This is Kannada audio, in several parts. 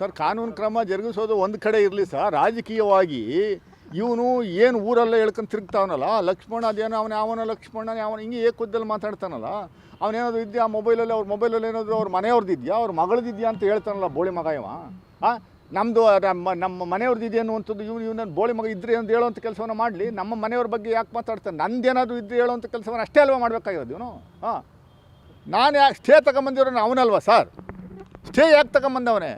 ಸರ್, ಕಾನೂನು ಕ್ರಮ ಜರುಗಿಸೋದು ಒಂದು ಕಡೆ ಇರಲಿ ಸರ್. ರಾಜಕೀಯವಾಗಿ ಇವನು ಏನು ಊರೆಲ್ಲ ಹೇಳ್ಕೊಂಡು ತಿರುಗ್ತಾವನಲ್ಲ? ಲಕ್ಷ್ಮಣ ಅದೇನೋ ಅವನ ಯಾವನ ಲಕ್ಷ್ಮಣ ಯಾವನ ಹಿಂಗೆ ಏಕುದ್ದಲ್ಲಿ ಮಾತಾಡ್ತಾನಲ್ಲ? ಅವನೇನಾದ್ರು ಇದೆಯಾ ಮೊಬೈಲಲ್ಲಿ ಅವ್ರ ಮೊಬೈಲಲ್ಲಿ ಏನಾದರೂ ಅವ್ರ ಮನೆಯವ್ರದ್ದು ಇದೆಯಾ? ಅವ್ರ ಮಗಳದಿದೆಯಾ ಅಂತ ಹೇಳ್ತಾನಲ್ಲ ಬೋಳಿ ಮಗ ಇವ? ಆ? ನಮ್ಮದು ನಮ್ಮ ನಮ್ಮ ಮನೆಯವ್ರದ್ದು ಇದೆ ಅನ್ನುವಂಥದ್ದು ಇವನು ಇವನ ಬೋಳಿ ಮಗ ಇದ್ರೆ ಅಂತ ಹೇಳುವಂಥ ಕೆಲಸವನ್ನು ಮಾಡಲಿ. ನಮ್ಮ ಮನೆಯವ್ರ ಬಗ್ಗೆ ಯಾಕೆ ಮಾತಾಡ್ತಾನೆ? ನಂದೇನಾದರೂ ಇದ್ರೆ ಹೇಳುವಂಥ ಕೆಲಸವನ್ನು ಅಷ್ಟೇ ಅಲ್ವಾ ಮಾಡಬೇಕಾಗಿರೋದು ಇವನು? ಹಾಂ ನಾನು ಯಾಕೆ ಸ್ಟೇ ತಗೊಂಬಂದಿರೋನು ಅವನಲ್ವಾ ಸರ್? ಸ್ಟೇ ಯಾಕೆ ತಗೊಂಬಂದವನೇ?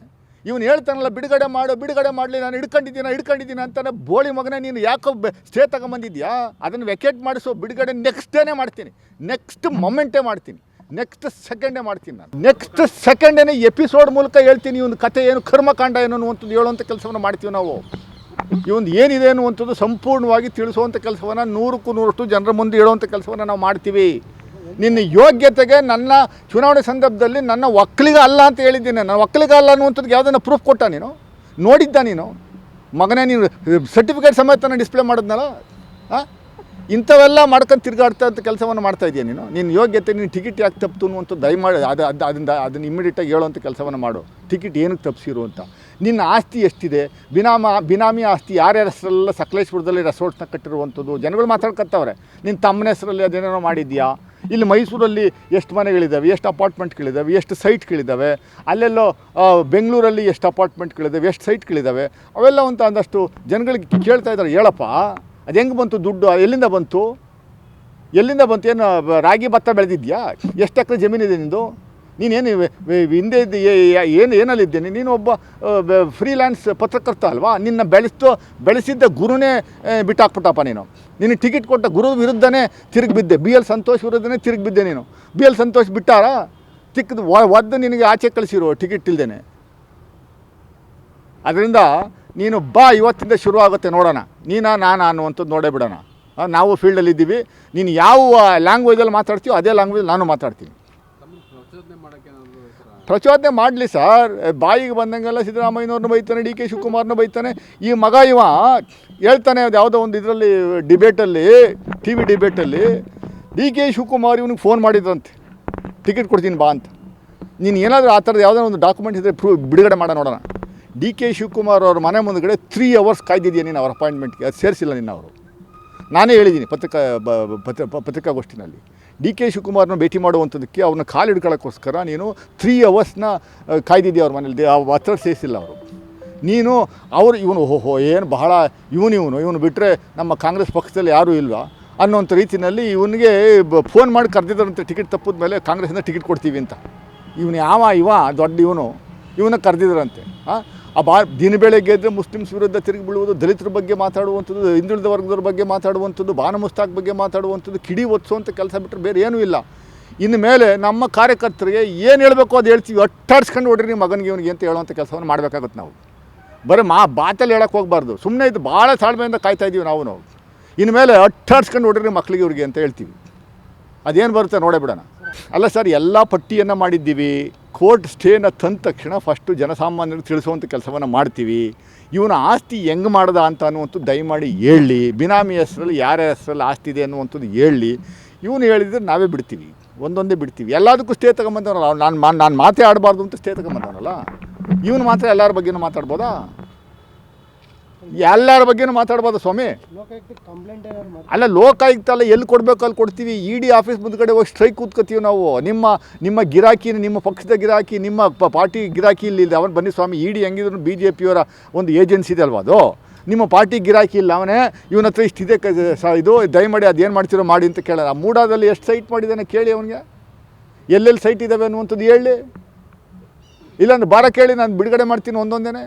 ಇವನು ಹೇಳ್ತಾನಲ್ಲ, ಬಿಡುಗಡೆ ಮಾಡು, ಬಿಡುಗಡೆ ಮಾಡಲಿ, ನಾನು ಹಿಡ್ಕೊಂಡಿದ್ದೀನ, ಹಿಡ್ಕೊಂಡಿದ್ದೀನಿ ಅಂತಾನೆ ಬೋಳಿ ಮಗನೇ, ನೀನು ಯಾಕೋ ಸ್ಟೇ ತಗೊಂಬಂದಿದ್ಯಾ ಅದನ್ನು ವೆಕೇಟ್ ಮಾಡಿಸೋ, ಬಿಡುಗಡೆ ನೆಕ್ಸ್ಟ್ ಡೇನೇ ಮಾಡ್ತೀನಿ. ನೆಕ್ಸ್ಟ್ ಮೊಮೆಂಟೇ ಮಾಡ್ತೀನಿ. ನೆಕ್ಸ್ಟ್ ಸೆಕೆಂಡೇ ಮಾಡ್ತೀನಿ ನಾನು. ನೆಕ್ಸ್ಟ್ ಸೆಕೆಂಡೇನೆ ಎಪಿಸೋಡ್ ಮೂಲಕ ಹೇಳ್ತೀನಿ, ಇವನು ಕತೆ ಏನು, ಕರ್ಮಕಾಂಡ ಏನು ಅನ್ನುವಂಥದ್ದು ಹೇಳುವಂಥ ಕೆಲಸವನ್ನು ಮಾಡ್ತೀವಿ ನಾವು. ಇವೊಂದು ಏನಿದೆ ಅನ್ನುವಂಥದ್ದು ಸಂಪೂರ್ಣವಾಗಿ ತಿಳಿಸುವಂಥ ಕೆಲಸವನ್ನು ನೂರಕ್ಕೂ ನೂರಷ್ಟು ಜನರ ಮುಂದೆ ಹೇಳುವಂಥ ಕೆಲಸವನ್ನು ನಾವು ಮಾಡ್ತೀವಿ. ನಿನ್ನ ಯೋಗ್ಯತೆಗೆ ನನ್ನ ಚುನಾವಣೆ ಸಂದರ್ಭದಲ್ಲಿ ನನ್ನ ಒಕ್ಕಲಿಗ ಅಲ್ಲ ಅಂತ ಹೇಳಿದ್ದೀನಿ. ನಾನು ಒಕ್ಕಲಿಗ ಅಲ್ಲ ಅನ್ನುವಂಥದ್ದು ಯಾವುದನ್ನ ಪ್ರೂಫ್ ಕೊಟ್ಟ ನೀನು? ನೋಡಿದ್ದ ನೀನು? ಮಗನೇ ನೀನು ಸರ್ಟಿಫಿಕೇಟ್ ಸಮೇತ ಡಿಸ್ಪ್ಲೇ ಮಾಡಿದ್ನಲ್ಲ? ಹಾಂ ಇಂಥವೆಲ್ಲ ಮಾಡ್ಕೊಂಡು ತಿರುಗಾಡ್ತಾ ಅಂತ ಕೆಲಸವನ್ನು ಮಾಡ್ತಾ ಇದೆಯಾ ನೀನು? ನಿನ್ನ ಯೋಗ್ಯತೆ ನೀನು ಟಿಕೆಟ್ ಯಾಕೆ ತಪ್ಪಿತು ಅನ್ನುವಂಥ ದಯಮಾಡಿ, ಅದು ಅದು, ಅದರಿಂದ, ಅದನ್ನು ಇಮಿಡಿಯೇಟಾಗಿ ಹೇಳುವಂಥ ಕೆಲಸವನ್ನು ಮಾಡು. ಟಿಕೆಟ್ ಏನಕ್ಕೆ ತಪ್ಪಿಸಿರು ಅಂತ. ನಿನ್ನ ಆಸ್ತಿ ಎಷ್ಟಿದೆ? ಬಿನಾಮ, ಬಿನಾಮಿ ಆಸ್ತಿ ಯಾರ್ಯಾರ ಹೆಸರಲ್ಲ ಸಕಲೇಶ್ಪುರದಲ್ಲಿ ರೆಸಾರ್ಟ್ಸ್ನ ಕಟ್ಟಿರುವಂಥದ್ದು? ಜನಗಳು ಮಾತಾಡ್ಕೊತವ್ರೆ ನಿನ್ನ ತಮ್ಮನ ಹೆಸರಲ್ಲಿ ಅದೇನೇನೋ ಮಾಡಿದ್ಯಾ? ಇಲ್ಲಿ ಮೈಸೂರಲ್ಲಿ ಎಷ್ಟು ಮನೆಗಳಿದ್ದಾವೆ ಎಷ್ಟು ಅಪಾರ್ಟ್ಮೆಂಟ್ಗಳಿದ್ದಾವೆ ಎಷ್ಟು ಸೈಟ್ಗಳಿದ್ದಾವೆ ಅಲ್ಲೆಲ್ಲೋ ಬೆಂಗಳೂರಲ್ಲಿ ಎಷ್ಟು ಅಪಾರ್ಟ್ಮೆಂಟ್ಗಳಿದ್ದಾವೆ ಎಷ್ಟು ಸೈಟ್ಗಳಿದ್ದಾವೆ ಅವೆಲ್ಲ ಅಂತ ಅಂದಷ್ಟು ಜನಗಳಿಗೆ ಕೇಳ್ತಾ ಇದ್ದಾರೆ, ಹೇಳಪ್ಪ, ಅದು ಹೆಂಗೆ ಬಂತು ದುಡ್ಡು, ಎಲ್ಲಿಂದ ಬಂತು? ಎಲ್ಲಿಂದ ಬಂತು? ಏನು, ರಾಗಿ ಭತ್ತ ಬೆಳೆದಿದ್ಯಾ? ಎಷ್ಟು ಎಕರೆ ಜಮೀನಿದೆ ನಿಂದು? ನೀನೇನು ಹಿಂದೆ ಏನು ಏನಲ್ಲಿದ್ದೇನೆ? ನೀನು ಒಬ್ಬ ಫ್ರೀಲ್ಯಾನ್ಸ್ ಪತ್ರಕರ್ತ ಅಲ್ವಾ? ನಿನ್ನ ಬೆಳೆಸ್ತೋ, ಬೆಳೆಸಿದ್ದ ಗುರುನೇ ಬಿಟ್ಟಾಕ್ಬಿಟ್ಟಪ್ಪ ನೀನು. ನಿನ್ನ ಟಿಕೆಟ್ ಕೊಟ್ಟ ಗುರು ವಿರುದ್ಧನೇ ತಿರುಗಿ ಬಿದ್ದೆ. ಬಿ ಎಲ್ ಸಂತೋಷ್ ವಿರುದ್ಧನೇ ತಿರುಗಿ ಬಿದ್ದೆ ನೀನು. ಬಿ ಎಲ್ ಸಂತೋಷ್ ಬಿಟ್ಟಾರಾ? ಚಿಕ್ಕದು ಒದ್ದು ನಿನಗೆ ಆಚೆ ಕಳಿಸಿರು ಟಿಕೆಟ್ ಇಲ್ದೇನೆ. ಅದರಿಂದ ನೀನು ಬಾ, ಇವತ್ತಿಂದ ಶುರು ಆಗುತ್ತೆ ನೋಡೋಣ. ನೀನಾ, ನಾನು ಅನ್ನುವಂಥದ್ದು ನೋಡೇ ಬಿಡೋಣ. ನಾವು ಫೀಲ್ಡಲ್ಲಿ ಇದ್ದೀವಿ ನೀನು ಯಾವ ಲ್ಯಾಂಗ್ವೇಜಲ್ಲಿ ಮಾತಾಡ್ತೀವೋ ಅದೇ ಲ್ಯಾಂಗ್ವೇಜ್ ನಾನು ಮಾತಾಡ್ತೀನಿ. ಪ್ರಚೋದನೆ ಮಾಡಲಿ ಸರ್. ಬಾಯಿಗೆ ಬಂದಂಗೆಲ್ಲ ಸಿದ್ದರಾಮಯ್ಯನವ್ರನ್ನ ಬೈತಾನೆ, ಡಿ ಕೆ ಶಿವಕುಮಾರ್ನ ಬೈತಾನೆ. ಈ ಮಗ ಇವ ಹೇಳ್ತಾನೆ ಅದು ಯಾವುದೋ ಒಂದು ಇದರಲ್ಲಿ ಡಿಬೇಟಲ್ಲಿ, ಟಿ ವಿ ಡಿಬೇಟಲ್ಲಿ, ಡಿ ಕೆ ಶಿವಕುಮಾರ್ ಇವನಿಗೆ ಫೋನ್ ಮಾಡಿದ್ರಂತೆ. ಟಿಕೆಟ್ ಕೊಡ್ತೀನಿ ಬಾ ಅಂತ. ನೀನು ಏನಾದರೂ ಆ ಥರದ ಯಾವುದೋ ಒಂದು ಡಾಕ್ಯುಮೆಂಟ್ ಇದ್ದರೆ ಪ್ರೂವ್ ಬಿಡುಗಡೆ ಮಾಡೋಣ ನೋಡೋಣ. ಡಿ ಕೆ ಶಿವಕುಮಾರ್ ಅವ್ರ ಮನೆ ಮುಂದಗಡೆ ತ್ರೀ ಅವರ್ಸ್ ಕಾಯ್ದಿದ್ಯಾ ನೀನು ಅವ್ರ ಅಪಾಯಿಂಟ್ಮೆಂಟ್ಗೆ ಅದು ಸೇರಿಸಿಲ್ಲ ನಿನ್ನ ಅವರು. ನಾನೇ ಹೇಳಿದ್ದೀನಿ ಪತ್ರಿಕಾ, ಪತ್ರಿಕಾಗೋಷ್ಠಿನಲ್ಲಿ. ಡಿ ಕೆ ಶಿವಕುಮಾರ್ನ ಭೇಟಿ ಮಾಡುವಂಥದ್ದಕ್ಕೆ ಅವ್ರನ್ನ ಕಾಲು ಹಿಡ್ಕೊಳ್ಳೋಕ್ಕೋಸ್ಕರ ನೀನು ತ್ರೀ ಅವರ್ಸ್ನ ಕಾಯ್ದಿದ್ದೀಯ ಅವ್ರ ಮನೇಲಿ. ಹತ್ರ ಸೇರಿಸಿಲ್ಲ ಅವರು. ನೀನು ಅವರು ಇವನು ಓಹೋ ಏನು ಬಹಳ ಇವನು ಇವನು ಇವನು ಬಿಟ್ಟರೆ ನಮ್ಮ ಕಾಂಗ್ರೆಸ್ ಪಕ್ಷದಲ್ಲಿ ಯಾರೂ ಇಲ್ಲ ಅನ್ನೋಂಥ ರೀತಿಯಲ್ಲಿ ಇವನಿಗೆ ಫೋನ್ ಮಾಡಿ ಕರೆದಿದ್ದಾರಂತೆ, ಟಿಕೆಟ್ ತಪ್ಪಿದ ಮೇಲೆ ಕಾಂಗ್ರೆಸ್ಸಿಂದ ಟಿಕೆಟ್ ಕೊಡ್ತೀವಿ ಅಂತ. ಇವನು ಯಾವ, ಇವ, ದೊಡ್ಡ ಇವನು ಇವನ ಕರೆದಿದ್ರಂತೆ ಹಾಂ ಆ ಬಾ ದಿನ ಬೆಳಗ್ಗೆ ಎದ್ದರೆ ಮುಸ್ಲಿಮ್ಸ್ ವಿರುದ್ಧ ತಿರುಗಿ ಬೀಳುವುದು, ದಲಿತರ ಬಗ್ಗೆ ಮಾತಾಡುವಂಥದ್ದು, ಹಿಂದುಳಿದ ವರ್ಗದವ್ರ ಬಗ್ಗೆ ಮಾತಾಡುವಂಥದ್ದು ಬಾನ ಮುಸ್ತಾಕ್ ಬಗ್ಗೆ ಮಾತಾಡುವಂಥದ್ದು, ಕಿಡಿ ಒತ್ಸುವಂಥ ಕೆಲಸ ಬಿಟ್ಟರೆ ಬೇರೆ ಏನೂ ಇಲ್ಲ. ಇನ್ನು ಮೇಲೆ ನಮ್ಮ ಕಾರ್ಯಕರ್ತರಿಗೆ ಏನು ಹೇಳಬೇಕು ಅದು ಹೇಳ್ತೀವಿ. ಅಟ್ಟಾಡ್ಸ್ಕೊಂಡು ಹೊಡ್ರಿ ಮಗನಿಗೆ ಇವನಿಗೆ ಅಂತ ಹೇಳುವಂಥ ಕೆಲಸವನ್ನು ಮಾಡಬೇಕಾಗುತ್ತೆ ನಾವು. ಬರೀ ಮಾ ಬಾತಲ್ಲಿ ಹೇಳಕ್ಕೆ ಹೋಗಬಾರ್ದು. ಸುಮ್ಮನೆ ಇದು ಭಾಳ ತಾಳ್ಮೆಯಿಂದ ಕಾಯ್ತಾ ಇದ್ದೀವಿ ನಾವು ನಾವು. ಇನ್ನು ಮೇಲೆ ಅಟ್ಟಾಡ್ಸ್ಕೊಂಡು ಹೊಡ್ರಿ ಮಕ್ಕಳಿಗೆ ಇವ್ರಿಗೆ ಅಂತ ಹೇಳ್ತೀವಿ. ಅದೇನು ಬರುತ್ತೆ ನೋಡೇ ಬಿಡೋಣ. ಅಲ್ಲ ಸರ್, ಎಲ್ಲ ಪಟ್ಟಿಯನ್ನು ಮಾಡಿದ್ದೀವಿ. ಕೋರ್ಟ್ ಸ್ಟೇನ ತಂದ ತಕ್ಷಣ ಫಸ್ಟು ಜನಸಾಮಾನ್ಯರು ತಿಳಿಸುವಂಥ ಕೆಲಸವನ್ನು ಮಾಡ್ತೀವಿ. ಇವನ ಆಸ್ತಿ ಹೆಂಗೆ ಮಾಡ್ದ ಅಂತ ಅನ್ನುವಂಥದ್ದು ದಯಮಾಡಿ ಹೇಳಿ. ಬಿನಾಮಿ ಹೆಸರಲ್ಲಿ ಯಾರ ಹೆಸರಲ್ಲಿ ಆಸ್ತಿ ಇದೆ ಅನ್ನುವಂಥದ್ದು ಹೇಳಿ. ಇವನು ಹೇಳಿದ್ರೆ ನಾವೇ ಬಿಡ್ತೀವಿ. ಒಂದೊಂದೇ ಬಿಡ್ತೀವಿ. ಎಲ್ಲದಕ್ಕೂ ಸ್ಟೇ ತಗೊಂಬಂದವನಲ್ಲ. ನಾನು ಮಾ ನಾನು ಮಾತೇ ಆಡಬಾರ್ದು ಅಂತ ಸ್ಟೇ ತಗೊಂಬಂದವನಲ್ಲ. ಇವನು ಮಾತ್ರ ಎಲ್ಲರ ಬಗ್ಗೆನೂ ಮಾತಾಡ್ಬೋದಾ? ಎಲ್ಲರ ಬಗ್ಗೆನೂ ಮಾತಾಡ್ಬೋದು ಸ್ವಾಮಿ. ಅಲ್ಲ ಲೋಕಾಯುಕ್ತ ಅಲ್ಲ ಎಲ್ಲಿ ಕೊಡಬೇಕು ಅಲ್ಲಿ ಕೊಡ್ತೀವಿ. ಇ ಡಿ ಆಫೀಸ್ ಮುಂದ್ಗಡೆ ಹೋಗಿ ಸ್ಟ್ರೈಕ್ ಕೂತ್ಕೋತೀವಿ ನಾವು. ನಿಮ್ಮ ನಿಮ್ಮ ಗಿರಾಕಿ ನಿಮ್ಮ ಪಕ್ಷದ ಗಿರಾಕಿ ನಿಮ್ಮ ಪಾರ್ಟಿ ಗಿರಾಕಿ ಇಲ್ಲಿ ಇದೆ. ಅವನು ಬನ್ನಿ ಸ್ವಾಮಿ. ಇ ಡಿ ಹೆಂಗಿದ್ರು ಬಿ ಜೆ ಪಿಯವರ ಒಂದು ಏಜೆನ್ಸಿ ಇದೆ ಅಲ್ವಾ ಅದು? ನಿಮ್ಮ ಪಾರ್ಟಿ ಗಿರಾಕಿ ಇಲ್ಲ ಅವನೇ. ಇವನ ಹತ್ರ ಇಷ್ಟಿದೆ ಇದು ದಯಮಾಡಿ ಅದೇನು ಮಾಡ್ತಿರೋ ಮಾಡಿ ಅಂತ ಕೇಳೋಣ ಮೂಡಾದಲ್ಲಿ ಎಷ್ಟು ಸೈಟ್ ಮಾಡಿದ್ದಾನೆ ಕೇಳಿ ಅವನಿಗೆ. ಎಲ್ಲೆಲ್ಲಿ ಸೈಟ್ ಇದ್ದಾವೆ ಅನ್ನುವಂಥದ್ದು ಹೇಳಿ. ಇಲ್ಲಾಂದ್ರೆ ಬಾರ ಕೇಳಿ ನಾನು ಬಿಡುಗಡೆ ಮಾಡ್ತೀನಿ ಒಂದೊಂದೇನೆ.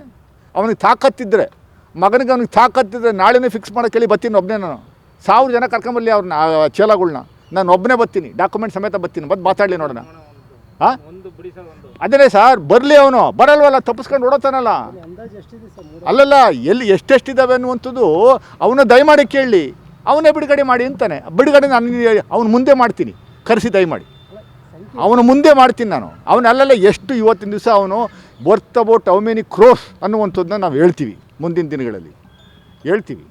ಅವನಿಗೆ ತಾಕತ್ತಿದ್ರೆ. ಮಗನಿಗೆ ಅವ್ನಿಗೆ ತಾಕತ್ತಿದ್ರೆ ನಾಳೆನೇ ಫಿಕ್ಸ್ ಮಾಡೋಕೆ ಹೇಳಿ ಬರ್ತೀನಿ ಒಬ್ಬನೇ ನಾನು. ಸಾವಿರ ಜನ ಕರ್ಕೊಂಬರ್ಲಿ ಅವ್ರನ್ನ ಆ, ಚೇಲಗಳ್ನ. ನಾನು ಒಬ್ಬನೇ ಬರ್ತೀನಿ ಡಾಕ್ಯುಮೆಂಟ್ ಸಮೇತ ಬರ್ತೀನಿ, ಬಂದು ಮಾತಾಡಲಿ ನೋಡೋಣ. ಹಾಂ ಅದೇ ಸರ್, ಬರಲಿ ಅವನು. ಬರಲ್ವಲ್ಲ, ತಪ್ಪಿಸ್ಕೊಂಡು ಓಡೋತಾನಲ್ಲ. ಅಲ್ಲಲ್ಲ, ಎಲ್ಲಿ ಎಷ್ಟೆಷ್ಟಿದ್ದಾವೆ ಅನ್ನುವಂಥದ್ದು ಅವನ ದಯಮಾಡಿ ಕೇಳಿ. ಅವನೇ ಬಿಡುಗಡೆ ಮಾಡಿ ಅಂತಾನೆ. ಬಿಡುಗಡೆ ನಾನು ಅವನು ಮುಂದೆ ಮಾಡ್ತೀನಿ. ಕರೆಸಿ ದಯಮಾಡಿ. ಅವನು ಮುಂದೆ ಮಾಡ್ತೀನಿ ನಾನು. ಅವನಲ್ಲೆಲ್ಲ ಎಷ್ಟು ಇವತ್ತಿನ ದಿವಸ ಅವನು worth about how many crores ಅನ್ನುವಂಥದ್ದನ್ನ ನಾವು ಹೇಳ್ತೀವಿ. ಮುಂದಿನ ದಿನಗಳಲ್ಲಿ. ಹೇಳ್ತೀವಿ.